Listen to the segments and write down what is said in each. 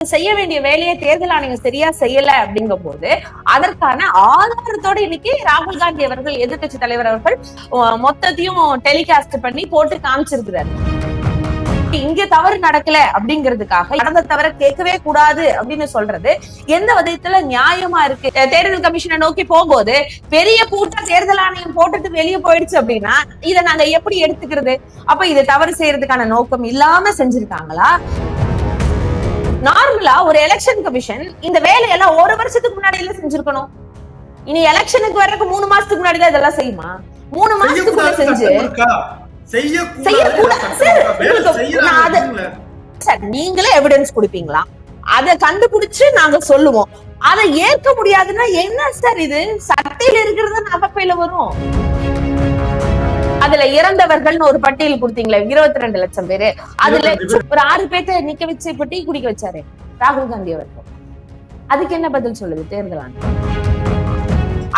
செய்ய வேண்டிய வேலையை தேர்தல் ஆணையம் சரியா செய்யல அப்படிங்கும் போது அதற்கான ஆதாரத்தோட இன்னைக்கு ராகுல் காந்தி அவர்கள் எதிர்கட்சி தலைவர் அவர்கள் மொத்தத்தையும் டெலிகாஸ்ட் பண்ணி போட்டு காமிச்சிருக்கிறாரு. இங்க தவறு நடக்கல அப்படிங்கிறதுக்காக நடந்த தவிர கேட்கவே கூடாது அப்படின்னு சொல்றது எந்த விதத்துல நியாயமா இருக்கு? தேர்தல் கமிஷனை நோக்கி போகும்போது பெரிய கூட்டம் தேர்தல் ஆணையம் போட்டுட்டு வெளியே போயிடுச்சு அப்படின்னா இதை நாங்க எப்படி எடுத்துக்கிறது? அப்ப இதை தவறு செய்யறதுக்கான நோக்கம் இல்லாம செஞ்சிருக்காங்களா? நார்மலா ஒரு எலெக்ஷன் கமிஷன் இந்த வேலையெல்லாம் ஒரு வருஷத்துக்கு முன்னாடி எல்லாம் செஞ்சிருக்கணும். இனி எலெக்ஷனுக்கு வர்றதுக்கு மூணு மாசத்துக்கு முன்னாடி தான் இதெல்லாம் செய்யுமா? மூணு மாசத்துக்குள்ள செஞ்சு நீங்களே எவிடன்ஸ் கொடுப்பீங்களா? அதை கண்டுபிடிச்சு நாங்க சொல்லுவோம். அதை ஏற்க முடியாதுன்னா என்ன சார் இது? சட்டையில இருக்கிறது நகப்பையில வரும். அதுல இறந்தவர்கள்னு ஒரு பட்டியல் கொடுத்தீங்களே இருபத்தி ரெண்டு லட்சம் பேரு. அதுல ஒரு ஆறு பேர்த்த நிக்க வச்சு இப்ப டீ குடிக்க வச்சாரு ராகுல் காந்தி அவர்கள். அதுக்கு என்ன பதில் சொல்லுது? தேர்தல் ஆணையம்.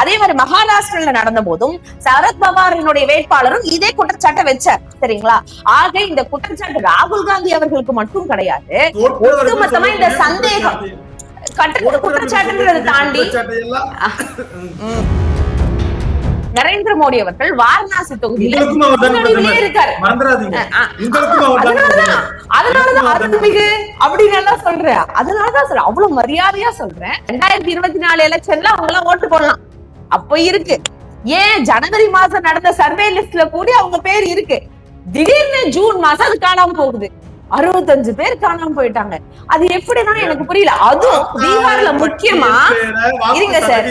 அதே மாதிரி மகாராஷ்டிரல நடந்த போதும் சரத் பவாரினுடைய வேட்பாளரும் இதே குற்றச்சாட்டை வச்சார் சரிங்களா? ஆக இந்த குற்றச்சாட்டு ராகுல் காந்தி அவர்களுக்கு மட்டும் கிடையாது. ஒட்டுமொத்தமா இந்த சந்தேகம். குற்றச்சாட்டு. கட்ட தோற்றவர்கள் குற்றச்சாட்டுன்றதை சொல்லக்கூடிய தாண்டி நரேந்திர மோடி அவர்கள் வாரணாசி தொகுதியில. இருக்காரு. அதனாலதான் அருள்மிகு அப்படின்னு எல்லாம் சொல்றேன். அதனாலதான் சொல்றேன். அவ்வளவு மரியாதையா சொல்றேன். ரெண்டாயிரத்தி இருபத்தி நாலு எலெக்ஷன்ல அவங்க எல்லாம் ஓட்டு போடலாம். அப்ப இருக்கு. ஏன் ஜனவரி மாசம் நடந்த சர்வே லிஸ்ட்ல கூட அவங்க பேர் இருக்கு. திடீர்னு ஜூன் மாசம் அது காணாம போகுது. அறுபத்தஞ்சு பேர் காணாம போயிட்டாங்க. அது எப்படின்னா எனக்கு புரியல. அதுவும் பீகார்ல முக்கியமா இருங்க சார்,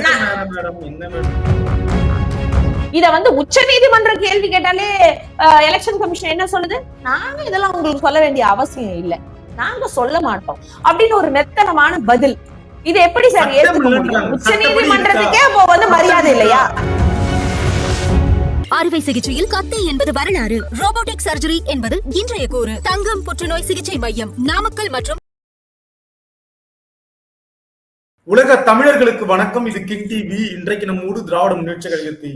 இத வந்து உச்ச நீதிமன்ற கேள்வி கேட்டாலே எலெக்ஷன் கமிஷன் என்ன சொல்லுது? நாங்க இதெல்லாம் உங்களுக்கு சொல்ல வேண்டிய அவசியம் இல்ல. நாங்க சொல்ல மாட்டோம். அப்படின்னு ஒரு மெத்தனமான பதில். இது எப்படி சார் ஏத்துக்க முடியும். உச்ச நீதிமன்றத்துக்கே அப்போ வந்து மரியாதை இல்லையா? அறுவை சிகிச்சையில் கத்தை என்பது வரலாறு. ரோபோட்டிக் சர்ஜரி என்பது இன்றைய கூறு. தங்கம் புற்றுநோய் சிகிச்சை மையம் நாமக்கல் மற்றும் உலக தமிழர்களுக்கு வணக்கம். இது கிங் டிவி. இன்றைக்கு நம்மோடு திராவிட முன்னேற்ற கழகத்தை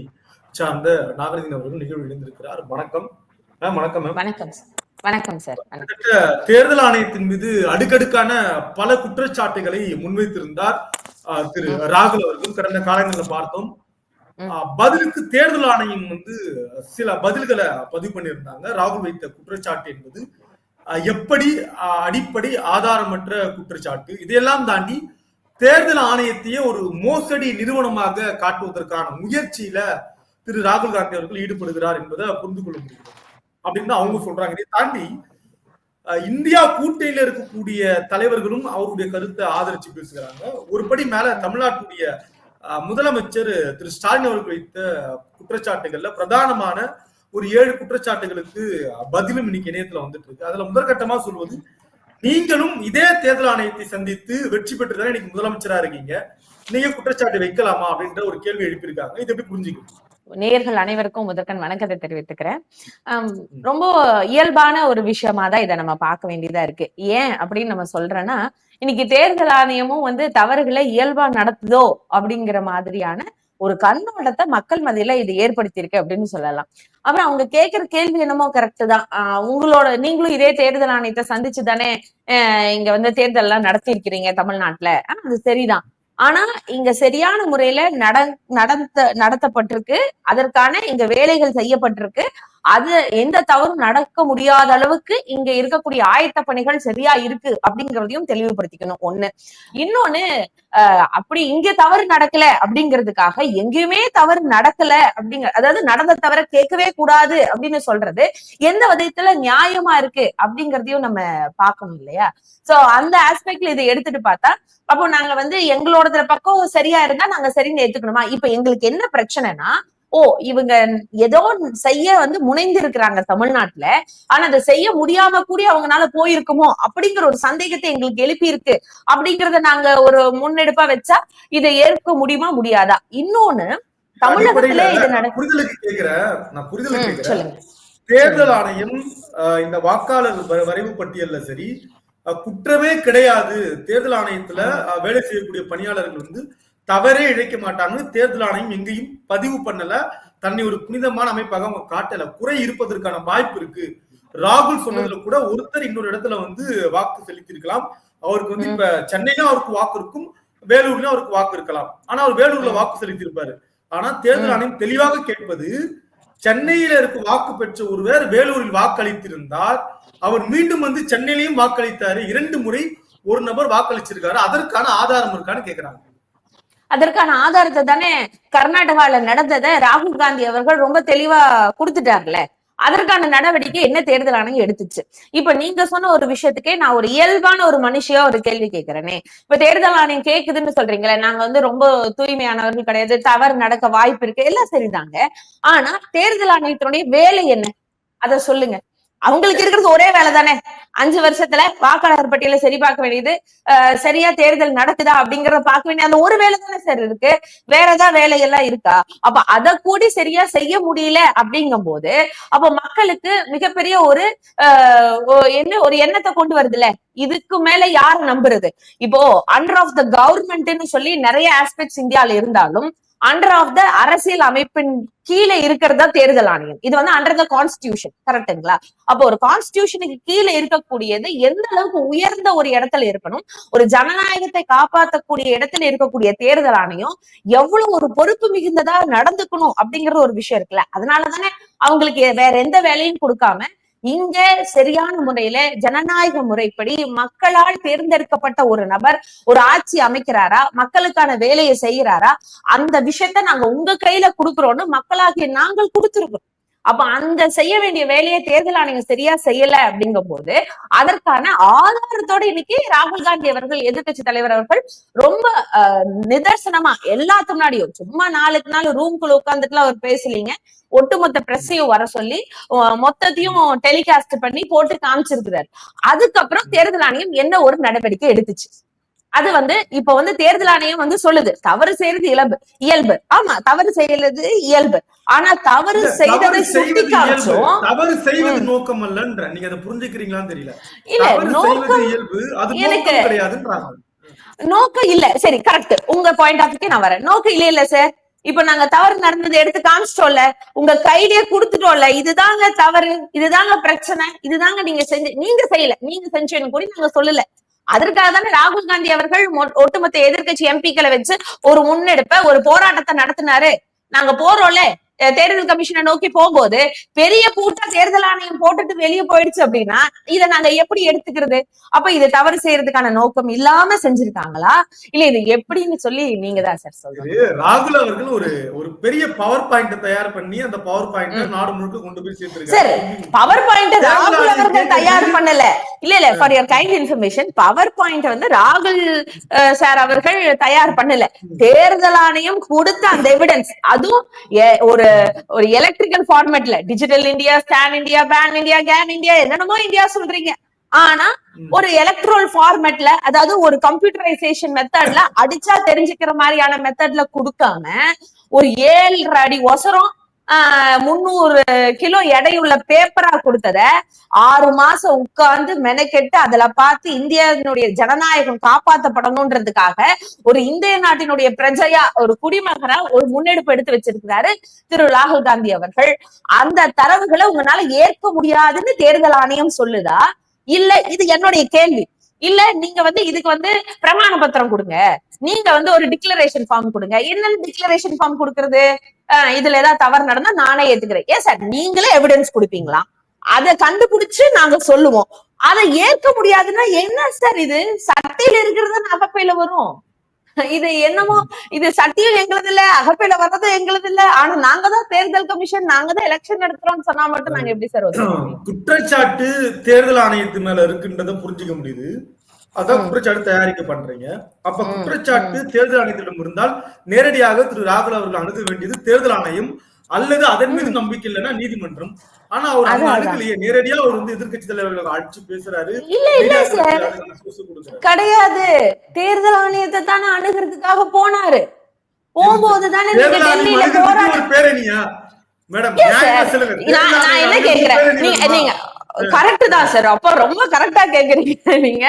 சார்ந்த நாகரதின் அவர்கள் நிகழ்வு இணைந்திருக்கிறார். வணக்கம். வணக்கம் வணக்கம் வணக்கம் சார் தேர்தல் ஆணையத்தின் மீது அடுக்கடுக்கான பல குற்றச்சாட்டுகளை முன்வைத்திருந்தார் திரு ராகுல் அவர்கள். கடந்த காலங்களில் பார்த்தோம். பதிலுக்கு தேர்தல் ஆணையம் வந்து சில பதில்களை பதிவு பண்ணியிருந்தாங்க. ராகுல் வைத்த குற்றச்சாட்டு என்பது எப்படி அடிப்படை ஆதாரமற்ற குற்றச்சாட்டு? இதையெல்லாம் தாண்டி தேர்தல் ஆணையத்தையே ஒரு மோசடி நிறுவனமாக காட்டுவதற்கான முயற்சியில திரு ராகுல் காந்தி அவர்கள் ஈடுபடுகிறார் என்பதை புரிந்து கொள்ள முடியும் அப்படின்னு தான் அவங்க சொல்றாங்க. இதை தாண்டி இந்தியா கூட்டையில இருக்கக்கூடிய தலைவர்களும் அவருடைய கருத்தை ஆதரிச்சு பேசுகிறாங்க. ஒருபடி மேல தமிழ்நாட்டுடைய முதலமைச்சர் திரு ஸ்டாலின் அவர்கள் வைத்த குற்றச்சாட்டுகள்ல பிரதானமான ஒரு ஏழு குற்றச்சாட்டுகளுக்கு பதிலும் இன்னைக்கு இணையத்துல வந்துட்டு இருக்கு. அதுல முதற்கட்டமா சொல்வது நீங்களும் இதே தேர்தல் ஆணையத்தை சந்தித்து வெற்றி பெற்றுதானே இன்னைக்கு முதலமைச்சரா இருக்கீங்க. நீங்க குற்றச்சாட்டு வைக்கலாமா அப்படின்ற ஒரு கேள்வி எழுப்பியிருக்காங்க. இது எப்படி புரிஞ்சுக்கணும்? நேயர்கள் அனைவருக்கும் முதற்கண் வணக்கத்தை தெரிவித்துக்கிறேன். ரொம்ப இயல்பான ஒரு விஷயமா தான் இதை நம்ம பார்க்க வேண்டியதா இருக்கு. ஏன் அப்படின்னு நம்ம சொல்றேன்னா இன்னைக்கு தேர்தல் ஆணையமும் வந்து தவறுகளை இயல்பா நடத்துதோ அப்படிங்கிற மாதிரியான ஒரு கண்ணோட்டத்தை மக்கள் மத்தியில இது ஏற்படுத்தியிருக்கு அப்படின்னு சொல்லலாம். அப்புறம் அவங்க கேட்கிற கேள்வி என்னமோ கரெக்ட் தான். உங்களோட நீங்களும் இதே தேர்தல் ஆணையத்தை சந்திச்சு தானே ஆஹ் இங்க வந்து தேர்தல் எல்லாம் நடத்தியிருக்கிறீங்க தமிழ்நாட்டுல. ஆனா அது சரிதான். ஆனா இங்க சரியான முறையில நட நடத்த நடத்தப்பட்டிருக்கு. அதற்கான இங்க வேலைகள் செய்யப்பட்டிருக்கு. அது எந்த தவறும் நடக்க முடியாத அளவுக்கு இங்க இருக்கக்கூடிய ஆயத்த பணிகள் சரியா இருக்கு அப்படிங்கறதையும் தெளிவுபடுத்திக்கணும். ஒண்ணு. இன்னொன்னு அப்படி இங்க தவறு நடக்கல அப்படிங்கிறதுக்காக எங்கேயுமே தவறு நடக்கல அப்படிங்கிற அதாவது நடந்த தவிர கேட்கவே கூடாது அப்படின்னு சொல்றது எந்த விதத்துல நியாயமா இருக்கு அப்படிங்கறதையும் நம்ம பார்க்கணும் இல்லையா? சோ அந்த ஆஸ்பெக்ட்ல இதை எடுத்துட்டு பார்த்தா அப்போ நாங்க வந்து எங்களோட பக்கம் சரியா இருந்தா நாங்க சரின்னு ஏத்துக்கணுமா? இப்ப எங்களுக்கு என்ன பிரச்சனைனா ஓ இவங்க ஏதோ செய்ய வந்து முனைந்து இருக்கிறாங்க தமிழ்நாட்டுல. ஆனா அதை செய்ய முடியாம கூட அவங்கனால போயிருக்குமோ அப்படிங்கிற ஒரு சந்தேகத்தை எங்களுக்கு எழுப்பி இருக்கு அப்படிங்கறத நாங்க ஒரு முன்னெடுப்பா வச்சா இதை ஏற்க முடியுமா முடியாதா? இன்னொன்னு தமிழகத்துல இது நட புரிதலுக்கு கேக்குறேன். நான் புரிதலுக்கு ம், கேக்குறேன். சொல்லுங்க. தேர்தல் ஆணையம் இந்த வாக்காளர் வரைவு பட்டியல்ல சரி குற்றமே கிடையாது. தேர்தல் ஆணையத்துல வேலை செய்யக்கூடிய பணியாளர்கள் வந்து தவறே இழைக்க மாட்டாங்கன்னு தேர்தல் ஆணையம் எங்கேயும் பதிவு பண்ணல. தன்னை ஒரு புனிதமான அமைப்பாக அவங்க காட்டல. குறை இருப்பதற்கான வாய்ப்பு இருக்கு. ராகுல் சொன்னதுல கூட ஒருத்தர் இன்னொரு இடத்துல வந்து வாக்கு செலுத்தியிருக்கலாம். அவருக்கு வந்து இப்ப சென்னையிலும் அவருக்கு வாக்கு இருக்கும். வேலூர்லயும் அவருக்கு வாக்கு இருக்கலாம். ஆனா அவர் வேலூர்ல வாக்கு செலுத்தி இருப்பாரு ஆனா தேர்தல் ஆணையம் தெளிவாக கேட்பது சென்னையில இருக்க வாக்கு பெற்ற ஒருவர் வேலூரில் வாக்களித்திருந்தால் அவர் மீண்டும் வந்து சென்னையிலையும் வாக்களித்தாரு. இரண்டு முறை ஒரு நபர் வாக்களிச்சிருக்காரு. அதற்கான ஆதாரம் இருக்கான்னு கேக்குறாங்க. அதற்கான ஆதாரத்தை தானே கர்நாடகால நடந்ததை ராகுல் காந்தி அவர்கள் ரொம்ப தெளிவா கொடுத்துட்டார்ல. அதற்கான நடவடிக்கை என்ன தேர்தல் ஆணையம் எடுத்துச்சு? இப்ப நீங்க சொன்ன ஒரு விஷயத்துக்கே நான் ஒரு இயல்பான ஒரு மனுஷியா ஒரு கேள்வி கேட்கிறேனே இப்ப தேர்தல் ஆணையம் கேக்குதுன்னு சொல்றீங்களே நாங்க வந்து ரொம்ப தூய்மையானவர்கள் கிடையாது தவறு நடக்க வாய்ப்பு இருக்கு எல்லாம் சரிதாங்க. ஆனா தேர்தல் ஆணையத்தினுடைய வேலை என்ன? அத சொல்லுங்க. அவங்களுக்கு இருக்கிறது ஒரே வேலை தானே? அஞ்சு வருஷத்துல வாக்காளர் பட்டியல சரி பார்க்க வேண்டியது. அஹ் சரியா தேர்தல் நடக்குதா அப்படிங்கறத பார்க்க வேண்டிய அந்த ஒரு வேலை தானே சார் இருக்கு. வேற ஏதாவது வேலையெல்லாம் இருக்கா? அப்ப அத கூடி சரியா செய்ய முடியல அப்படிங்கும் போது அப்ப மக்களுக்கு மிகப்பெரிய ஒரு என்ன ஒரு எண்ணத்தை கொண்டு வருதுல்ல? இதுக்கு மேல யார் நம்புறது? இப்போ அண்டர் ஆஃப் த கவர்மெண்ட்னு சொல்லி நிறைய ஆஸ்பெக்ட்ஸ் இந்தியால இருந்தாலும் அண்டர் ஆஃப் த அரசியல் அமைப்பின் கீழே இருக்கிறதா தேர்தல் ஆணையம். இது வந்து அண்டர் த கான்ஸ்டியூஷன் கரெக்ட்டுங்களா அப்போ ஒரு கான்ஸ்டியூஷனுக்கு கீழே இருக்கக்கூடியது எந்த அளவுக்கு உயர்ந்த ஒரு இடத்துல இருக்கணும் ஒரு ஜனநாயகத்தை காப்பாற்றக்கூடிய இடத்துல இருக்கக்கூடிய தேர்தல் ஆணையம் எவ்வளவு ஒரு பொறுப்பு மிகுந்ததா நடந்துக்கணும் அப்படிங்கிற ஒரு விஷயம் இருக்குல்ல. அதனாலதானே அவங்களுக்கு வேற எந்த வேலையும் கொடுக்காம இங்க சரியான முறையில ஜனநாயக முறைப்படி மக்களால் தேர்ந்தெடுக்கப்பட்ட ஒரு நபர் ஒரு ஆட்சி அமைக்கிறாரா மக்களுக்கான வேலையை செய்யறாரா அந்த விஷயத்த நாங்க உங்க கையில கொடுக்குறோம்னு மக்களாகிய நாங்கள் கொடுத்துருக்கோம் அப்ப அந்த செய்ய வேண்டிய வேலையை தேர்தல் ஆணையம் சரியா செய்யல அப்படிங்கும் போது அதற்கான ஆதாரத்தோட இன்னைக்கு ராகுல் காந்தி அவர்கள் எதிர்க்கட்சி தலைவர் அவர்கள் ரொம்ப அஹ், நிதர்சனமா எல்லாத்து முன்னாடியும் சும்மா நாளுக்கு நாள் ரூம்குள்ள உட்காந்துட்டுலாம் அவர் பேசலீங்க. ஒட்டுமொத்த பிரஸையும் வர சொல்லி மொத்தத்தையும் டெலிகாஸ்ட் பண்ணி போட்டு காமிச்சிருக்கிறார். அதுக்கப்புறம் தேர்தல் ஆணையம் என்ன ஒரு நடவடிக்கை எடுத்துச்சு? அது வந்து இப்ப வந்து தேர்தல் ஆணையம் வந்து சொல்லுது தவறு செய்யறது இயல்பு இயல்பு. ஆமா தவறு செய்யறது இயல்பு. ஆனா தவறு செய்ததை சுட்டி. காமிச்சோம் தவறு செய்வது நோக்கம் அல்லன்ற நீங்க அதை புரிஞ்சுக்கிறீங்களான்னு தெரியல. இல்ல நோக்கம் இயல்பு அது எனக்கு- கிடையாதுன்றாங்க. நோக்கம் இல்ல. சரி கரெக்ட் உங்க பாயிண்ட் ஆஃப் நான் வரேன். நோக்கம் இல்ல இல்ல சார் இப்ப நாங்க தவறு நடந்ததை எடுத்து காமிச்சிட்டோம்ல உங்க கையிலேயே கொடுத்துட்டோம்ல இதுதாங்க தவறு இதுதாங்க பிரச்சனை இதுதாங்க நீங்க செஞ்சு நீங்க செய்யல. நீங்க செஞ்சேன்னு கூட நாங்க சொல்லல. அதற்காக தானே ராகுல் காந்தி அவர்கள் மொ- ஒட்டுமொத்த எதிர்க்கட்சி எம்பிக்களை வச்சு ஒரு முன்னெடுப்ப ஒரு போராட்டத்தை நடத்தினாரு. நாங்க போறோம்ல. தேர்தல் கமிஷனை நோக்கி போகும்போது பெரிய கூட்டம் தேர்தல் ஆணையம் போட்டுட்டு வெளியே போயிடுச்சு அப்படின்னா இதை நாங்க எப்படி எடுத்துக்கிறது? அப்ப இது தவறு செய்யறதுக்கான நோக்கம் இல்லாம செஞ்சிருக்காங்களா? இல்ல இது எப்படின்னு சொல்லி நீங்க தான் சார் சொல்லணும் ராகுல் அவர்கள் ஒரு ஒரு பெரிய பவர் பாயிண்ட் தயார் பண்ணி அந்த பவர் பாயிண்ட் நாடு முழுக்க கொண்டு போய் சார் சேர்த்திருக்காரு பவர் பாயிண்ட் ராகுல் அவர்கள் தயார் பண்ணல. இல்ல இல்ல for your kind information power point வந்து ராகுல் சார் அவர்கள் தயார் பண்ணல. தேர்தல் ஆணையம் கொடுத்த அந்த எவிடன்ஸ் அதுவும் எ- ஒரு ஒரு electrical ஃபார்மேட்ல digital India stand India pan India can India என்னென்னமோ இந்தியா சொல்றீங்க ஆனா. ஒரு எலக்ட்ரோல் ஃபார்மேட்ல அதாவது ஒரு கம்ப்யூட்டரைசேஷன் மெத்தட்ல அடிச்சா தெரிஞ்சுக்கிற மாதிரியான மெத்தட்ல கொடுக்காம ஒரு ஏழரை அடி ஒசரம் முந்நூறு கிலோ எடையுள்ள பேப்பரா கொடுத்தத ஆறு மாசம் உட்கார்ந்து மெனக்கெட்டு அதுல பார்த்து இந்தியாவினுடைய ஜனநாயகம் காப்பாற்றப்படணும்ன்றதுக்காக ஒரு இந்திய நாட்டினுடைய பிரஜையா ஒரு குடிமகனா ஒரு முன்னெடுப்பு எடுத்து வச்சிருக்கிறாரு திரு ராகுல் காந்தி அவர்கள். அந்த தரவுகளை உங்களால ஏற்க முடியாதுன்னு தேர்தல் ஆணையம் சொல்லுதா? இல்ல இது என்னுடைய கேள்வி. இல்ல நீங்க வந்து இதுக்கு வந்து பிரமாண பத்திரம் கொடுங்க. நீங்க வந்து ஒரு டிக்ளரேஷன் ஃபார்ம் கொடுங்க. என்னன்னு டிக்ளரேஷன் ஃபார்ம் கொடுக்கறது? ஆஹ் இதுல ஏதாவது தவறு நடந்தா நானே ஏத்துக்கிறேன். ஏன் சார் நீங்களே எவிடன்ஸ் கொடுப்பீங்களா? அதை கண்டுபிடிச்சு நாங்க சொல்லுவோம். அதை ஏற்க முடியாதுன்னா என்ன சார் இது? சட்டையில இருக்கிறது அகப்பையில வரும். இது என்னமோ இது சட்டியும் எங்களது இல்ல அகப்பையில வர்றதும் எங்களது இல்ல. ஆனா நாங்க தான் தேர்தல் கமிஷன் நாங்க தான் எலெக்ஷன் நடத்துறோம்னு சொன்னா மட்டும் நாங்க எப்படி சார் குற்றச்சாட்டு தேர்தல் ஆணையத்து மேல இருக்குன்றத புரிஞ்சுக்க முடியுது. அதான். குற்றச்சாட்டு தயாரிக்க பண்றீங்க. அப்ப குற்றச்சாட்டு தேர்தல் ஆணையத்திடம் இருந்தால் நேரடியாக திரு ராகுல் அவர்கள் அணுக வேண்டியது தேர்தல் ஆணையம் அல்லது அதன் மீது நம்பிக்கை இல்லைன்னா நீதிமன்றம். ஆனா அவர் அதான், அணுகலையே நேரடியா அவர் வந்து எதிர்க்கட்சி தலைவர்களை அடிச்சு பேசுறாரு. இல்ல. கிடையாது. தேர்தல் ஆணையத்தை தானே அணுகிறதுக்காக போனாரு. போகும்போது தானே பேரணியா? மேடம் நான் என்ன கேக்குறேன்? நீங்க கரெக்ட் தான் சார். அப்ப ரொம்ப கரெக்டா கேக்குறீங்க நீங்க.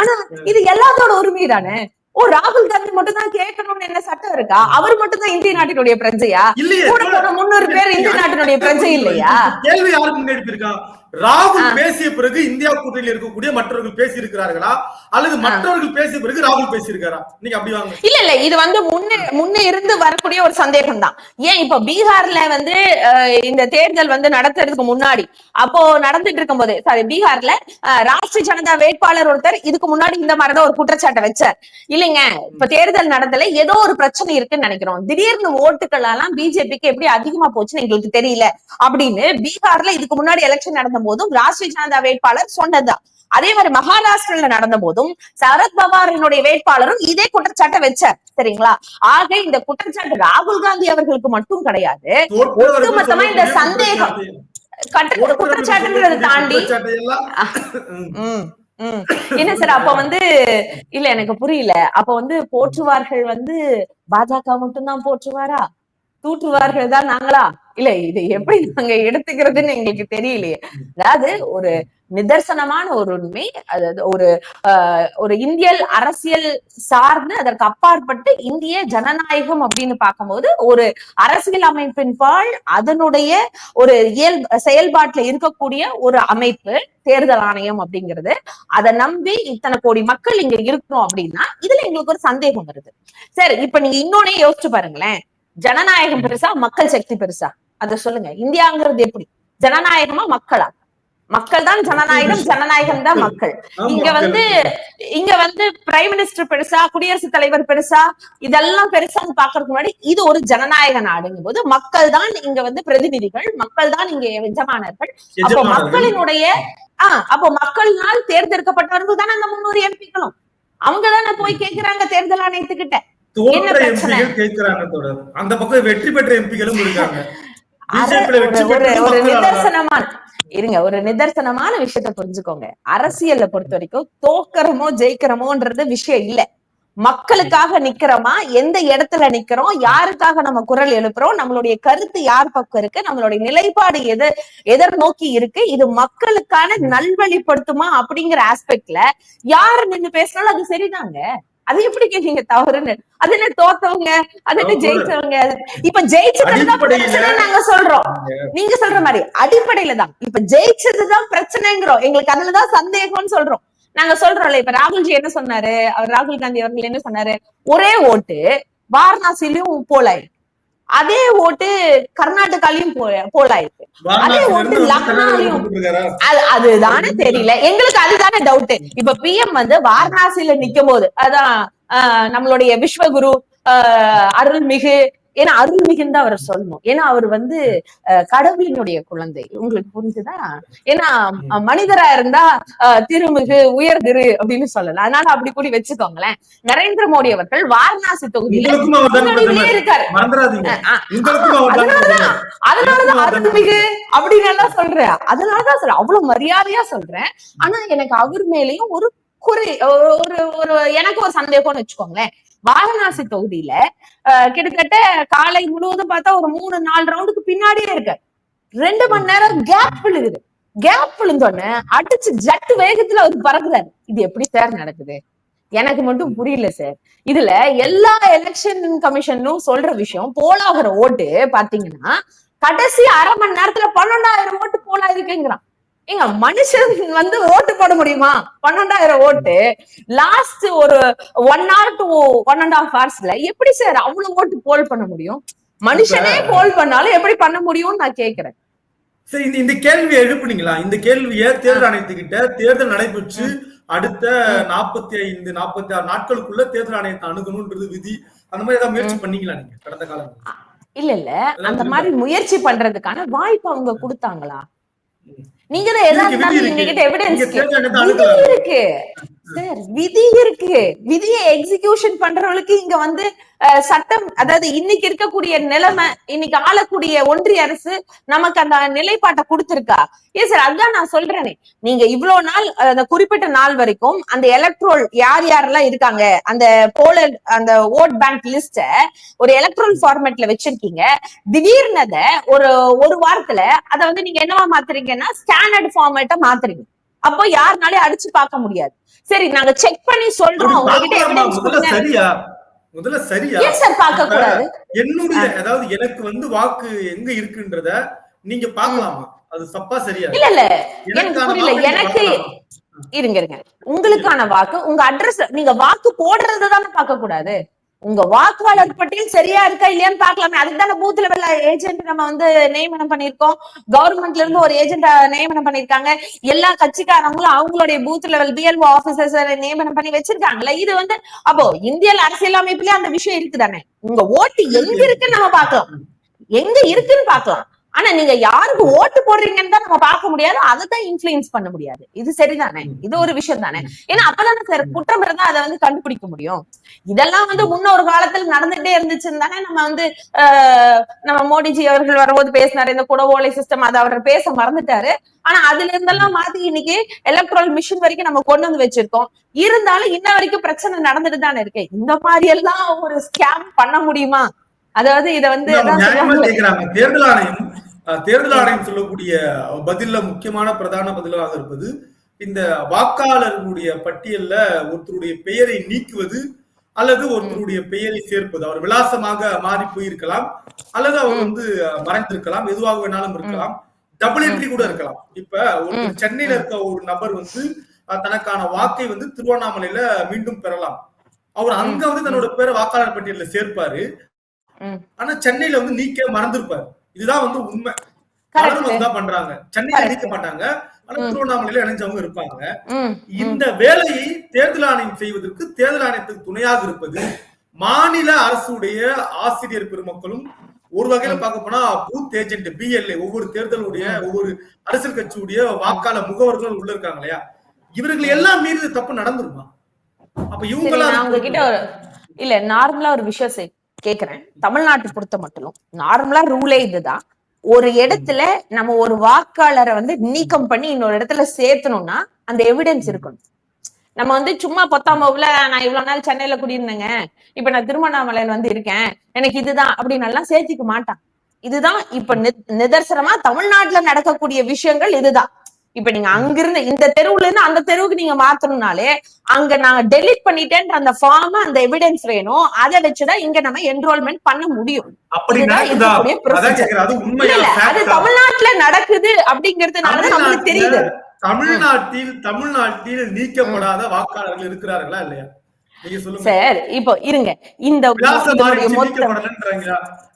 ஆனா இது எல்லாத்தோட உரிமை தானே? ஓ ராகுல் காந்தி மட்டும் தான் கேட்கணும்னு என்ன சட்டம் இருக்கா? அவர் மட்டும் தான் இந்திய நாட்டினுடைய பிரஜையா? கூட போன முன்னூறு பேர் இந்திய நாட்டினுடைய பிரஜை இல்லையா? கேள்வி யாருக்கு முன்னெடுப்பிருக்கா ராகுல். பேசிய பிறகு இந்தியா கூட்டணியில் இருக்கக்கூடிய மற்றவர்கள் பேசி இருக்கிறார்களா அல்லது மற்றவர்கள் பேசிய பிறகு ராகுல் பேசியிருக்காரா? நீங்க அப்படி வாங்க. இல்ல இல்ல இது வந்து முன்ன முன்ன இருந்து வரக்கூடிய ஒரு சந்தேகம் தான் ஏன் இப்ப பீகார்ல வந்து இந்த தேர்தல் வந்து நடத்துறதுக்கு முன்னாடி அப்போ நடந்துட்டு இருக்கும் போது சாரி பீகார்ல ராஷ்டிரிய ஜனதா வேட்பாளர் ஒருத்தர் இதுக்கு முன்னாடி இந்த மாதிரிதான் ஒரு குற்றச்சாட்டை வச்சார். இல்லைங்க இப்ப தேர்தல் நடந்தல ஏதோ ஒரு பிரச்சனை இருக்குன்னு நினைக்கிறோம். திடீர்னு ஓட்டுகள் எல்லாம் பிஜேபிக்கு எப்படி அதிகமா போச்சுன்னு எங்களுக்கு தெரியல. அப்படின்னு பீகார்ல இதுக்கு முன்னாடி எலெக்ஷன் நடந்த போதும் ராஷ்டிரிய ஜனதா வேட்பாளர் சொன்னதுதான். அதே மாதிரி மகாராஷ்டிரல நடந்த போதும் சரத் பவாரினுடைய வேட்பாளரும் இதே குற்றச்சாட்டை வச்சார். சரிங்களா? ஆக இந்த குற்றச்சாட்டு ராகுல் காந்தி அவர்களுக்கு மட்டும் கிடையாது. ஒட்டுமொத்தமா இந்த சந்தேகம். கட்ட சொல்லக்கூடிய தாண்டி. என்ன சார் அப்ப வந்து இல்ல எனக்கு புரியல. அப்ப வந்து போற்றுவார்கள் வந்து பாஜக மட்டும்தான் போற்றுவாரா? தூற்றுவார்கள் தான் நாங்களா? இல்ல இது எப்படி நாங்க எடுத்துக்கிறதுன்னு எங்களுக்கு தெரியலையே. அதாவது ஒரு நிதர்சனமான ஒரு உண்மை அதாவது ஒரு ஆஹ், ஒரு இந்தியல் அரசியல் சார்ந்து அதற்கு அப்பாற்பட்டு இந்திய ஜனநாயகம் அப்படின்னு பார்க்கும்போது ஒரு அரசியல் அமைப்பின் பால் அதனுடைய ஒரு இயல் செயல்பாட்டுல இருக்கக்கூடிய ஒரு அமைப்பு தேர்தல் ஆணையம் அப்படிங்கிறது. அதை நம்பி இத்தனை கோடி மக்கள் இங்க இருக்கிறோம் அப்படின்னா இதுல எங்களுக்கு ஒரு சந்தேகம் வருது. சரி இப்ப நீங்க இன்னொன்னே யோசிச்சு பாருங்களேன். ஜனநாயகம் பெருசா மக்கள் சக்தி பெருசா? அத சொல்லுங்க. இந்தியாங்கிறது எப்படி? ஜனநாயகமா மக்களா மக்கள் தான் ஜனநாயகம் ஜனநாயகம் தான் மக்கள். இங்க வந்து இங்க வந்து பிரைம் மினிஸ்டர் பெருசா குடியரசுத் தலைவர் பெருசா இதெல்லாம் பெருசா பாக்குறதுக்கு முன்னாடி இது ஒரு ஜனநாயக நாடுங்கும் போது மக்கள் தான் இங்க வந்து பிரதிநிதிகள் மக்கள் தான் இங்க எஜமானர்கள். அப்போ. மக்களினுடைய ஆஹ் அப்போ மக்களினால் தேர்ந்தெடுக்கப்பட்டவர்கள் தானே அந்த முன்னூறு எம்பிக்களும். அவங்க தானே போய் கேக்குறாங்க தேர்தல் ஆணையத்துக்கிட்ட. என்ன தோற்ற பிரச்சனை? எம்பிகள் கேட்கிறாங்க அந்த பக்கம் வெற்றி பெற்ற எம்பிகளும் இருக்காங்க. ஒரு-. நிதர்சனமான இருங்க ஒரு நிதர்சனமான விஷயத்த புரிஞ்சுக்கோங்க. அரசியல்ல பொறுத்த வரைக்கும் தோக்கறமோ ஜெயிக்கிறோமோன்றது விஷயம் இல்ல. மக்களுக்காக நிக்கிறோமா எந்த இடத்துல நிக்கிறோம் யாருக்காக நம்ம குரல் எழுப்புறோம் நம்மளுடைய கருத்து யார் பக்கம் இருக்கு நம்மளுடைய நிலைப்பாடு எது எதர் நோக்கி இருக்கு இது மக்களுக்கான நல்வழிப்படுத்துமா அப்படிங்கிற ஆஸ்பெக்ட்ல யாரு நின்னு பேசினாலும் அது சரிதாங்க. அது எப்படி கேட்டீங்க தவறுன்னு? அது என்ன தோத்தவங்க? அது என்ன. ஜெயிச்சவங்க? இப்ப ஜெயிச்சதுதான் பிரச்சனை நாங்க சொல்றோம். நீங்க சொல்ற மாதிரி அடிப்படையில தான். இப்ப ஜெயிச்சதுதான் பிரச்சனைங்கிறோம். எங்களுக்கு அதுலதான் சந்தேகம்னு சொல்றோம். நாங்க சொல்றோம்ல இப்ப ராகுல்ஜி என்ன சொன்னாரு? அவர் ராகுல் காந்தி அவர்கள் என்ன சொன்னாரு? ஒரே ஓட்டு வாரணாசிலையும் போலாயிருக்கு. அதே ஓட்டு கர்நாடகாலையும் போலாயிருக்கு. அதே ஓட்டு லக்னோலையும் அதுதானே தெரியல. எங்களுக்கு அதுதானே டவுட் இப்ப பிஎம் வந்து வாரணாசியில நிக்கும் போது அதான் நம்மளுடைய விஸ்வகுரு அருள்மிகு ஏன்னா அருள்மிகுன்னு தான் அவர் சொல்லணும். ஏன்னா அவர் வந்து கடவுளினுடைய குழந்தை. உங்களுக்கு புரிஞ்சுதா? ஏன்னா மனிதரா இருந்தா திருமிகு உயர் திரு அப்படின்னு சொல்லலாம். அதனால அப்படி கூடி வச்சுக்கோங்களேன். நரேந்திர மோடி அவர்கள் வாரணாசி தொகுதியில. இருக்காரு. அதனாலதான். அதனாலதான் அருள்மிகு அப்படின்னு எல்லாம் சொல்றேன். அதனாலதான் சொல்றேன் அவ்வளவு மரியாதையா சொல்றேன். ஆனா எனக்கு அவர் மேலயும் ஒரு குறை ஒரு- ஒரு எனக்கு ஒரு சந்தேகம்னு வச்சுக்கோங்களேன். வாரணாசி தொகுதியில கிட்டத்தட்ட காலை முழுவதும் பார்த்தா ஒரு மூணு நாலு ரவுண்டுக்கு பின்னாடியே இருக்கு. ரெண்டு மணி நேரம் கேப் விழுகுது. கேப் விழுந்தோடனே அடிச்சு ஜட்டு வேகத்துல அவர் பறக்குறாரு. இது எப்படி சார் நடக்குது? எனக்கு மட்டும் புரியல சார் இதுல எல்லா எலெக்ஷன் கமிஷனும் சொல்ற விஷயம் போலாகிற ஓட்டு பாத்தீங்கன்னா கடைசி அரை மணி நேரத்துல பன்னெண்டாயிரம் ஓட்டு போலா இருக்குங்கிறான் ஏங்க மனுஷன் வந்து ஓட்டு போட முடியுமா? பன்னெண்டாயிரம் ஓட்டு. லாஸ்ட் ஒரு one hour to one and half ஹவர்ஸ்ல எப்படி சார் அவ்வளவு ஓட்டு போல் பண்ண முடியும்? மனுஷனே போல் பண்ணாலும் எப்படி பண்ண முடியும்னு நான் கேக்குறேன். சரி இந்த இந்த கேள்வியை எழுப்புனீங்களா? இந்த கேள்வியை தேர்தல் ஆணையத்துக்கிட்ட தேர்தல் நடைபெற்று அடுத்த நாற்பத்தி ஐந்து நாற்பத்தி ஆறு நாட்களுக்குள்ள தேர்தல் ஆணையத்தை அணுகணும்ன்றது விதி. அந்த மாதிரி ஏதாவது முயற்சி பண்ணீங்களா நீங்க கடந்த காலம் இல்ல இல்ல. அந்த மாதிரி முயற்சி பண்றதுக்கான வாய்ப்பு அவங்க கொடுத்தாங்களா? நீங்க தான் எதா இருக்கு, சார் விதி இருக்கு. விதியை எக்ஸிகியூஷன் பண்றவங்களுக்கு இங்க வந்து சட்டம் அதாவது இன்னைக்கு இருக்கக்கூடிய நிலைமை இன்னைக்கு ஆளக்கூடிய ஒன்றிய அரசு நமக்கு அந்த நிலைப்பாட்டை கொடுத்திருக்கா? ஏ சார் அதான் நான் சொல்றேனே. நீங்க இவ்வளவு நாள் அந்த குறிப்பிட்ட நாள் வரைக்கும் அந்த எலக்ட்ரோல் யார் யாரெல்லாம் இருக்காங்க அந்த போல அந்த ஓட் பேங்க் லிஸ்ட ஒரு எலக்ட்ரோல் ஃபார்மேட்ல வச்சிருக்கீங்க. திடீர்னத ஒரு ஒரு வாரத்துல அத வந்து நீங்க என்னவா மாத்துறீங்கன்னா ஸ்கேனட் ஃபார்மேட்டா மாத்துறீங்க. அப்போ யாருனாலே அடிச்சு பார்க்க முடியாது. சரி நாங்க செக் பண்ணி சொல்றோம். உங்ககிட்ட? எவிடன்ஸ் சரியா? முதல்ல சரியா? என்னுடைய அதாவது எனக்கு வந்து வாக்கு எங்க இருக்குன்றத நீங்க பார்க்கலாமா? அது தப்பா சரியா? இல்ல இல்ல. எனக்கு புரியல. எனக்கு இருங்க இருங்க. உங்களுக்கான வாக்கு உங்க அட்ரஸ் நீங்க வாக்கு போடுறது தானே பார்க்க கூடாது உங்க வாக்காளர் பட்டியல் சரியா இருக்கா இல்லையான்னு பாக்கலாமே அதுக்கு தானே பூத் லெவல் ஏஜென்ட் நம்ம வந்து நியமனம் பண்ணிருக்கோம் கவர்மெண்ட்ல இருந்து ஒரு ஏஜென்ட் நியமனம் பண்ணிருக்காங்க எல்லா கட்சிக்காரங்களும் அவங்களுடைய பூத் லெவல் பிஎல்ஓ ஆபீசர்ஸ் நியமனம் பண்ணி வச்சிருக்காங்கல்ல. இது வந்து அப்போ இந்திய அரசியல் அமைப்புலயே அந்த விஷயம் இருக்குதானே? உங்க ஓட்டு எங்க இருக்குன்னு நம்ம பாக்கலாம் எங்க இருக்குன்னு பாக்கலாம் ஆனா நீங்க யாருக்கு ஓட்டு போடுறீங்கன்னு தான் நம்ம பார்க்க முடியாது. அதை தான் இன்ஃபுளுன்ஸ் பண்ண முடியாது. இது சரிதானே? இது ஒரு விஷயம் தானே? ஏன்னா அப்பதானே சார் குற்றம் இருந்தா அதை வந்து கண்டுபிடிக்க முடியும். இதெல்லாம் வந்து முன்னொரு காலத்துல நடந்துட்டே இருந்துச்சுன்னு தானே நம்ம வந்து ஆஹ், நம்ம மோடிஜி அவர்கள் வரும்போது பேசினாரு இந்த குடவோலை சிஸ்டம் அதை அவர் பேச மறந்துட்டாரு. ஆனா அதுல இருந்தெல்லாம் மாத்தி இன்னைக்கு எலக்ட்ரல் மிஷின் வரைக்கும் நம்ம கொண்டு வந்து வச்சிருக்கோம். இருந்தாலும் இன்ன வரைக்கும் பிரச்சனை நடந்துட்டு தானே இருக்கு. இந்த மாதிரி எல்லாம் ஒரு ஸ்கேம் பண்ண முடியுமா? அதாவது இத வந்து தேர்தல் ஆணையம் தேர்தல் ஆணையம் சொல்லக்கூடிய பதில்ல முக்கியமான பிரதான பதிலாக இருப்பது இந்த வாக்காளர்களுடைய பட்டியல்ல ஒருத்தருடைய பெயரை நீக்குவது அல்லது ஒருத்தருடைய பெயரை சேர்ப்பது. அவர் விலாசமாக மாறி போயிருக்கலாம் அல்லது அவர். வந்து மறைந்திருக்கலாம் எதுவாக வேணாலும் இருக்கலாம். டபுள் என்ட்ரி கூட இருக்கலாம். இப்ப ஒரு சென்னையில இருக்க ஒரு நபர் வந்து தனக்கான வாக்கை வந்து திருவண்ணாமலையில மீண்டும் பெறலாம். அவர் அங்க வந்து தன்னோட பேரை வாக்காளர் பட்டியல்ல சேர்ப்பாரு. ஆனா சென்னையில வந்து நீக்க மறந்துருப்பாரு. இதுதான் வந்து உண்மை. பலரும் பண்றாங்க. சென்னையில. நீக்க மாட்டாங்க. ஆனா. திருவண்ணாமலையில இணைஞ்சவங்க இருப்பாங்க. இந்த வேலையை தேர்தல் ஆணையம் செய்வதற்கு தேர்தல் ஆணையத்துக்கு துணையாக இருப்பது மாநில அரசுடைய ஆசிரியர் பெருமக்களும் ஒரு வகையில பார்க்க போனா பூத் ஏஜென்ட் பிஎல்ஏ ஒவ்வொரு தேர்தலுடைய ஒவ்வொரு அரசியல் கட்சியுடைய வாக்காளர் முகவர்கள் உள்ள இருக்காங்க இல்லையா? இவர்கள் எல்லாம் மீறி தப்பு நடந்துருமா? அப்ப இவங்க ஒரு இல்ல நார்மலா ஒரு விஷயம் கேக்குறேன். தமிழ்நாட்டு பொறுத்த மட்டும். நார்மலா ரூலே இதுதான். ஒரு இடத்துல நம்ம ஒரு வாக்காளரை வந்து நீக்கம் பண்ணி இன்னொரு இடத்துல சேர்த்தணும்னா அந்த எவிடன்ஸ் இருக்கணும். நம்ம வந்து சும்மா பத்தாம் வகுப்புல நான் இவ்வளவு நாள் சென்னையில குடியிருந்தேங்க. இப்ப நான் திருவண்ணாமலையில வந்து இருக்கேன். எனக்கு இதுதான் அப்படின்னு எல்லாம் சேர்த்திக்க மாட்டான். இதுதான் இப்ப நிதர்சனமா தமிழ்நாட்டுல நடக்கக்கூடிய விஷயங்கள் இதுதான். இப்ப நீங்க அங்கிருந்து இந்த தெருவுல இருந்து அந்த தெருவுக்கு நீங்க மாத்தணும்னாலே அங்க நாங்க டெலிட் பண்ணிட்டேன்ற அந்த ஃபார்ம் அந்த எவிடன்ஸ் வேணும். அதை வச்சுதான் இங்க நம்ம என்ரோல்மெண்ட் பண்ண முடியும். அது? தமிழ்நாட்டுல நடக்குது அப்படிங்கறதுனால தான் நம்மளுக்கு தெரியுது. தமிழ்நாட்டில் தமிழ்நாட்டில் நீக்கப்படாத வாக்காளர்கள் இருக்கிறார்களா இல்லையா? சார் இப்போ இருங்க. இந்த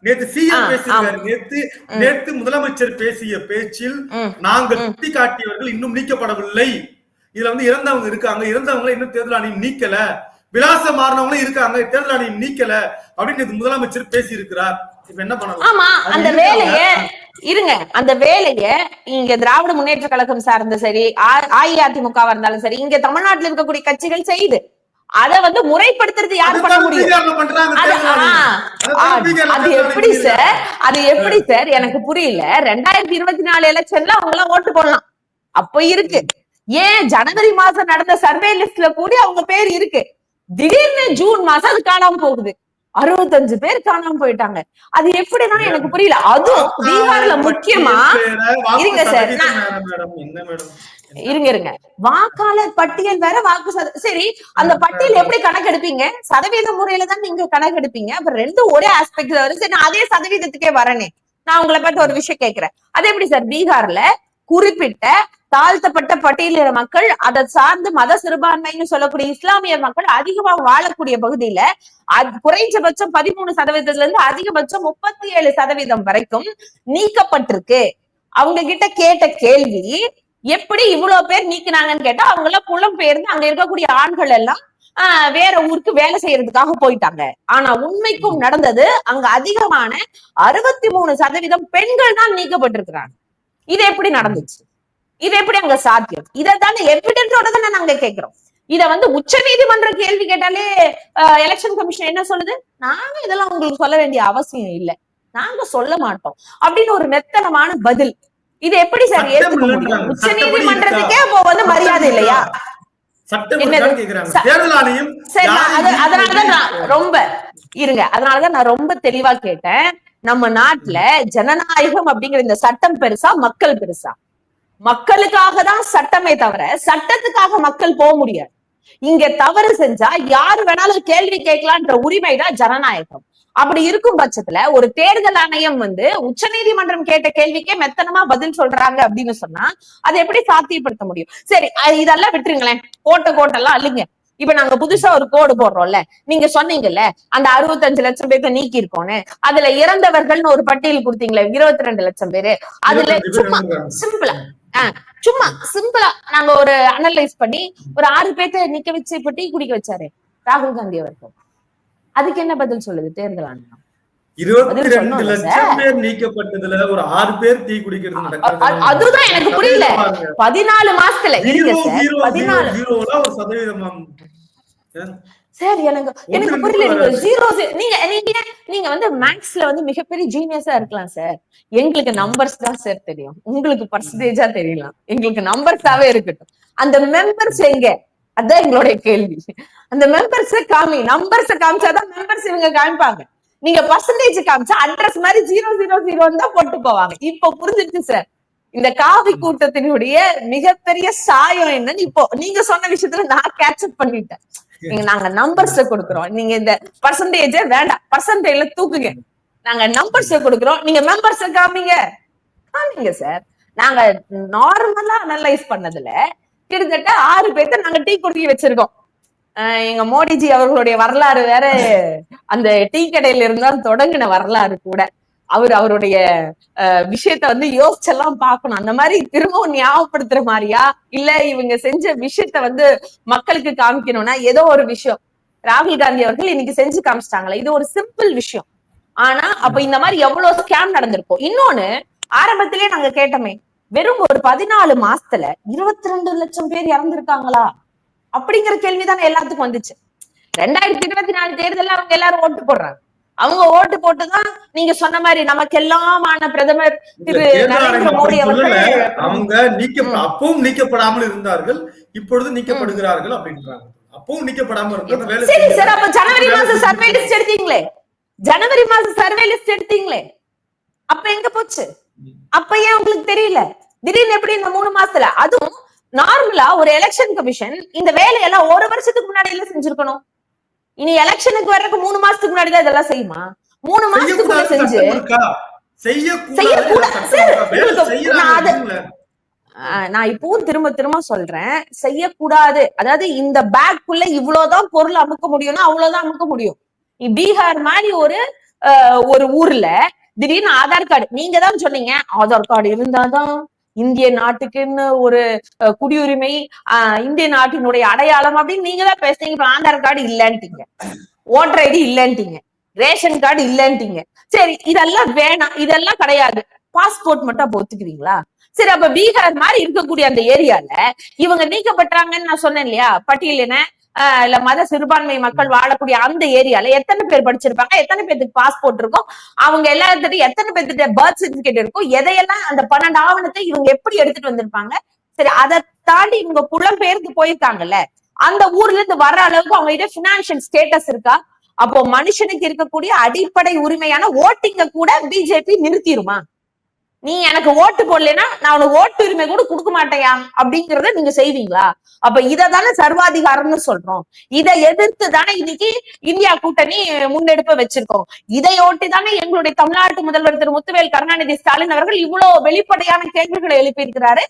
நேத்து சிஎம் பேசியிருக்காரு. நேத்து நேத்து முதலமைச்சர் பேசிய பேச்சில் நாங்கள் சுட்டி காட்டியவர்கள் இன்னும் நீக்கப்படவில்லை. இதுல வந்து இறந்தவங்க இருக்காங்க. இறந்தவங்களை இன்னும் தேர்தல் ஆணையம் நீக்கல. விலாச மாறினவங்களும் இருக்காங்க. தேர்தல் ஆணையம் நீக்கல. அப்படின்னு முதலமைச்சர் பேசி இருக்கிறார் இப்ப என்ன பண்ணலாம் ஆமா அந்த. வேலைய இருங்க. அந்த வேலைய இங்க திராவிட முன்னேற்ற கழகம் சார்ந்த சரி அஇஅதிமுகவா இருந்தாலும் சரி இங்க தமிழ்நாட்டுல இருக்கக்கூடிய கட்சிகள் செய்யுது. அத வந்து முறைப்படுத்துறது யார் பண்ண முடியும்? அது எப்படி சார்? அது எப்படி சார்? எனக்கு புரியல. ரெண்டாயிரத்தி இருபத்தி நாலு எலெக்ஷன்ல அவங்க எல்லாம் ஓட்டு போடலாம். அப்ப இருக்கு. ஏன் ஜனவரி மாசம் நடந்த சர்வே லிஸ்ட்ல கூட அவங்க பேர் இருக்கு. திடீர்னு ஜூன் மாசம் அது காணாம போகுது. அறுபத்தஞ்சு பேர் காணாம போயிட்டாங்க. அது எப்படிதான் எனக்கு புரியல. அதுவும் பீகார்ல முக்கியமா இருங்க சார், இருங்க இருங்க. வாக்காளர் பட்டியல் வேற வாக்கு சரி அந்த பட்டியல் எப்படி கணக்கெடுப்பீங்க? சதவீத முறையில தான் நீங்க கணக்கெடுப்பீங்க. அப்ப ரெண்டும் ஒரே ஆஸ்பெக்ட்ல வரும் சரி நான் அதே சதவீதத்துக்கே வரனே. நான் உங்களை பார்த்து ஒரு விஷயம் கேட்கிறேன். அது எப்படி சார்? பீகார்ல குறிப்பிட்ட தாழ்த்தப்பட்ட பட்டியலின மக்கள் அதை சார்ந்து மத சிறுபான்மைன்னு சொல்லக்கூடிய இஸ்லாமிய மக்கள் அதிகமா வாழக்கூடிய பகுதியில குறைஞ்சபட்சம் பதிமூணு சதவீதத்துல இருந்து அதிகபட்சம் முப்பத்தி ஏழு சதவீதம் வரைக்கும் நீக்கப்பட்டிருக்கு. அவங்க கிட்ட கேட்ட கேள்வி எப்படி இவ்வளவு பேர் நீக்கினாங்கன்னு கேட்டா அவங்க எல்லாம் புலம் பெயர்ந்து அங்க இருக்கக்கூடிய ஆண்கள் எல்லாம் வேற ஊருக்கு வேலை செய்யறதுக்காக போயிட்டாங்க. ஆனா உண்மைக்கும் நடந்தது அங்க அதிகமான அறுபத்தி மூணு சதவீதம் பெண்கள் தான் நீக்கப்பட்டிருக்கிறாங்க. இது எப்படி நடந்துச்சு? இது எப்படி அங்க சாத்தியம்? இதை தானே எவிடன்ஸோட தானே நாங்க கேட்கிறோம் இத வந்து உச்ச நீதிமன்ற கேள்வி கேட்டாலே எலெக்ஷன் கமிஷன் என்ன சொல்லுது? நாங்க இதெல்லாம் உங்களுக்கு சொல்ல வேண்டிய அவசியம் இல்லை. நாங்க சொல்ல மாட்டோம். அப்படின்னு ஒரு மெத்தனமான பதில். இது எப்படி சார். உச்ச நீதிமன்றத்துக்கே? அப்போ வந்து மரியாதை இல்லையா? ரொம்ப இருங்க. அதனாலதான் நான் ரொம்ப தெளிவா கேட்டேன். நம்ம நாட்டுல ஜனநாயகம் அப்படிங்கிற இந்த சட்டம் பெருசா மக்கள் பெருசா? மக்களுக்காக தான் சட்டமே தவிர சட்டத்துக்காக மக்கள் போக முடியாது. இங்க தவறு செஞ்சா யாரு வேணாலும் கேள்வி கேட்கலான்ற உரிமை தான் ஜனநாயகம். அப்படி இருக்கும் பட்சத்துல ஒரு தேர்தல் ஆணையம் வந்து உச்சநீதிமன்றம் கேட்ட கேள்விக்கே மெத்தனமா பதில் சொல்றாங்க அப்படின்னு சொன்னா அதை எப்படி சாத்தியப்படுத்த முடியும்? சரி இதெல்லாம் விட்டுருங்களேன். கோட்டை கோட்டெல்லாம் அல்லுங்க இப்ப நாங்க புதுசா ஒரு கோடு போடுறோம்ல. நீங்க சொன்னீங்கல்ல அந்த அறுபத்தஞ்சு லட்சம் பேர்த்த நீக்கி இருக்கோன்னு அதுல இறந்தவர்கள்னு ஒரு பட்டியல் கொடுத்தீங்களே இருபத்தி ரெண்டு லட்சம் பேரு. அதுல சும்மா. சிம்பிளா சும்மா சிம்பிளா நாங்க ஒரு அனலைஸ் பண்ணி ஒரு ஆறு பேர்த்த நிக்க வச்சு இப்ப டீ குடிக்க வச்சாரு ராகுல் காந்தி அவர்கள். அதுக்கு என்ன பதில் சொல்லுது? தேர்தல் ஆணையம். இருபத்தி ரெண்டு லட்சம் பேர் நீக்கப்பட்டதுல ஒரு ஆறு பேர் டீ குடிக்கிறது அதுதான் எனக்கு புரியல. பதினாலு மாசத்துல. ஒரு சதவீதம். சார் எனக்கு எனக்கு புரியல. நீங்க. ஜீரோ நீங்க நீங்க நீங்க வந்து மேக்ஸ்ல வந்து மிகப்பெரிய ஜீனியஸா இருக்கலாம் சார். எங்களுக்கு நம்பர்ஸ் தான் சார் தெரியும். உங்களுக்கு பர்சன்டேஜா தெரியலாம் எங்களுக்கு நம்பர்ஸாவே இருக்கட்டும். அந்த மெம்பர்ஸ் எங்க? அதான் எங்களுடைய கேள்வி. அந்த மெம்பர்ஸ் காமி நம்பர்ஸ் காமிச்சாதான் மெம்பர்ஸ் இவங்க காமிப்பாங்க. நீங்க பர்சன்டேஜ் காமிச்சா அட்ரஸ் மாதிரி ஜீரோ ஜீரோ ஜீரோன்னு தான் போட்டு போவாங்க. இப்போ புரிஞ்சிருச்சு சார் இந்த காவி கூட்டத்தினுடைய மிகப்பெரிய சாயம் என்னன்னு இப்போ நீங்க சொன்ன விஷயத்துல நான் கேட்சப் பண்ணிட்டேன். நீங்க நாங்க நம்பர்ஸ் கொடுக்குறோம். நீங்க இந்த பர்சன்டேஜ வேண்டாம். பர்சன்டேஜ்ல தூக்குங்க. நாங்க நம்பர்ஸ் கொடுக்குறோம். நீங்க மெம்பர்ஸ் காமிங்க. காமிங்க சார் நாங்க நார்மலா அனலைஸ் பண்ணதுல கிட்டத்தட்ட ஆறு பேர்த்த நாங்க டீ குடிக்க வச்சிருக்கோம். எங்க மோடிஜி அவர்களுடைய வரலாறு வேற அந்த டீ கடையில இருந்தா தொடங்கின வரலாறு கூட. அவர் அவருடைய விஷயத்த வந்து யோசிச்செல்லாம் பார்க்கணும். அந்த மாதிரி திரும்பவும் ஞாபகப்படுத்துற மாதிரியா? இல்ல இவங்க செஞ்ச விஷயத்த வந்து மக்களுக்கு காமிக்கணும்னா ஏதோ ஒரு விஷயம். ராகுல் காந்தி அவர்கள் இன்னைக்கு செஞ்சு காமிச்சிட்டாங்களே இது ஒரு சிம்பிள் விஷயம். ஆனா அப்ப இந்த மாதிரி எவ்வளவு ஸ்கேம் நடந்திருக்கும்? இன்னொன்னு ஆரம்பத்திலே நாங்க கேட்டோமே வெறும் ஒரு பதினாலு மாசத்துல இருபத்தி ரெண்டு லட்சம் பேர் இறந்திருக்காங்களா? அப்படிங்கிற கேள்விதானே எல்லாத்துக்கும் வந்துச்சு. ரெண்டாயிரத்தி இருபத்தி நாலு தேர்தல்ல அவங்க எல்லாரும் ஓட்டு போடுறாங்க. அவங்க ஓட்டு போட்டுதான் நீங்க சொன்ன மாதிரி நமக்கெல்லாமான பிரதமர் திரு தேர்தல் நரேந்திர மோடி. அவர்கள் அவங்க நீக்க அப்பவும் நீக்கப்படாமல் இருந்தார்கள். இப்பொழுது நீக்கப்படுகிறார்கள் அப்படின்றாங்க. அப்பவும் நீக்கப்படாம இருந்தாங்க சரி. சார் அப்ப ஜனவரி மாசம் சர்வே லிஸ்ட் எடுத்தீங்களே. ஜனவரி மாசம் சர்வே லிஸ்ட் எடுத்தீங்களே. அப்ப எங்க போச்சு? அப்ப ஏன் உங்களுக்கு தெரியல? திடீர்னு எப்படி இந்த மூணு மாசத்துல? அதுவும் நார்மலா ஒரு எலெக்ஷன் கமிஷன் இந்த வேலையெல்லாம் ஒரு வருஷத்துக்கு முன்னாடி எல்லாம் செஞ்சிருக்கணும். இனி எலெக்ஷனுக்கு வர்றதுக்கு மூணு மாசத்துக்கு முன்னாடி தான் இதெல்லாம் செய்யுமா? மூணு மாசத்துக்குள்ள செய்யக்கூடாது செஞ்சு? செய்யக்கூடாது நான் இப்பவும் திரும்ப திரும்ப சொல்றேன். செய்யக்கூடாது. அதாவது இந்த பேக்குள்ள இவ்வளவுதான் பொருள் அமுக்க முடியும்னா அவ்வளவுதான் அமுக்க முடியும். பீகார் மாதிரி ஒரு ஒரு ஊர்ல திடீர்னு ஆதார் கார்டு நீங்க தான் சொன்னீங்க ஆதார் கார்டு இருந்தாதான் இந்திய நாட்டுக்குன்னு ஒரு குடியுரிமை ஆஹ், இந்திய நாட்டினுடைய அடையாளம் அப்படின்னு நீங்க தான் பேசுறீங்க இப்ப ஆதார் கார்டு இல்லன்ட்டீங்க. ஓட்டர் ஐடி இல்லன்ட்டீங்க. ரேஷன் கார்டு இல்லன்ட்டீங்க. சரி இதெல்லாம் வேணாம். இதெல்லாம் கிடையாது. பாஸ்போர்ட் மட்டும் அப்ப ஒத்துக்கிறீங்களா சரி அப்ப பீகார் மாதிரி இருக்கக்கூடிய அந்த ஏரியால இவங்க நீக்கப்பட்டாங்கன்னு நான் சொன்னேன் இல்லையா? பட்டியல் என்ன? இல்ல மத சிறுபான்மை மக்கள் வாழக்கூடிய அந்த ஏரியால எத்தனை பேர் படிச்சிருப்பாங்க எத்தனை பேருக்கு பாஸ்போர்ட் இருக்கும் அவங்க எல்லாத்துட்டும் எத்தனை பேர்த்திட்ட பர்த் சர்டிபிகேட் இருக்கும் எதையெல்லாம் அந்த பன்னெண்டு ஆவணத்தை இவங்க எப்படி எடுத்துட்டு வந்திருப்பாங்க? சரி அதை தாண்டி இவங்க புலம்பெயர்ந்து போயிருக்காங்கல்ல அந்த ஊர்ல இருந்து வர்ற அளவுக்கு அவங்க கிட்ட பினான்சியல் ஸ்டேட்டஸ் இருக்கா? அப்போ மனுஷனுக்கு இருக்கக்கூடிய அடிப்படை உரிமையான ஓட்டிங்க கூட பிஜேபி நிறுத்திடுமா நீ எனக்கு ஓட்டு போடலைன்னா நான் உனக்கு ஓட்டு உரிமை கூட கொடுக்க மாட்டேயா அப்படிங்கறத நீங்க செய்வீங்களா? அப்ப இதை தானே சர்வாதிகாரம்னு சொல்றோம். இதை எதிர்த்து தானே இன்னைக்கு இந்தியா கூட்டணி முன்னெடுப்ப வச்சிருக்கோம். இதை ஒட்டி தானே எங்களுடைய தமிழ்நாட்டு முதல்வர் திரு முத்துவேல் கருணாநிதி ஸ்டாலின் அவர்கள் இவ்வளவு வெளிப்படையான கேள்விகளை எழுப்பியிருக்கிறாரு.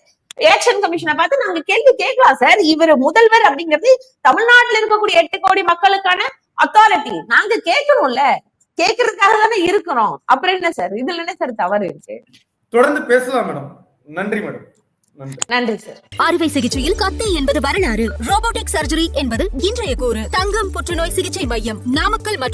எலெக்ஷன் கமிஷனை பார்த்து நாங்க கேள்வி கேட்கலாம் சார். இவர் முதல்வர் அப்படிங்கிறது தமிழ்நாட்டுல இருக்கக்கூடிய எட்டு கோடி மக்களுக்கான அத்தாரிட்டி நாங்க கேட்கணும்ல. கேட்கறதுக்காக தானே இருக்கிறோம். அப்புறம் என்ன சார்? இதுல என்ன சார் தவறு இருக்கு? தொடர்ந்து பேசலாம் மேடம். நன்றி மேடம். நன்றி. சார் அறுவை சிகிச்சையில் கத்தை என்பது வரலாறு. ரோபோட்டிக் சர்ஜரி என்பது இன்றைய கூறு. தங்கம் புற்றுநோய் சிகிச்சை மையம். நாமக்கல் மற்றும்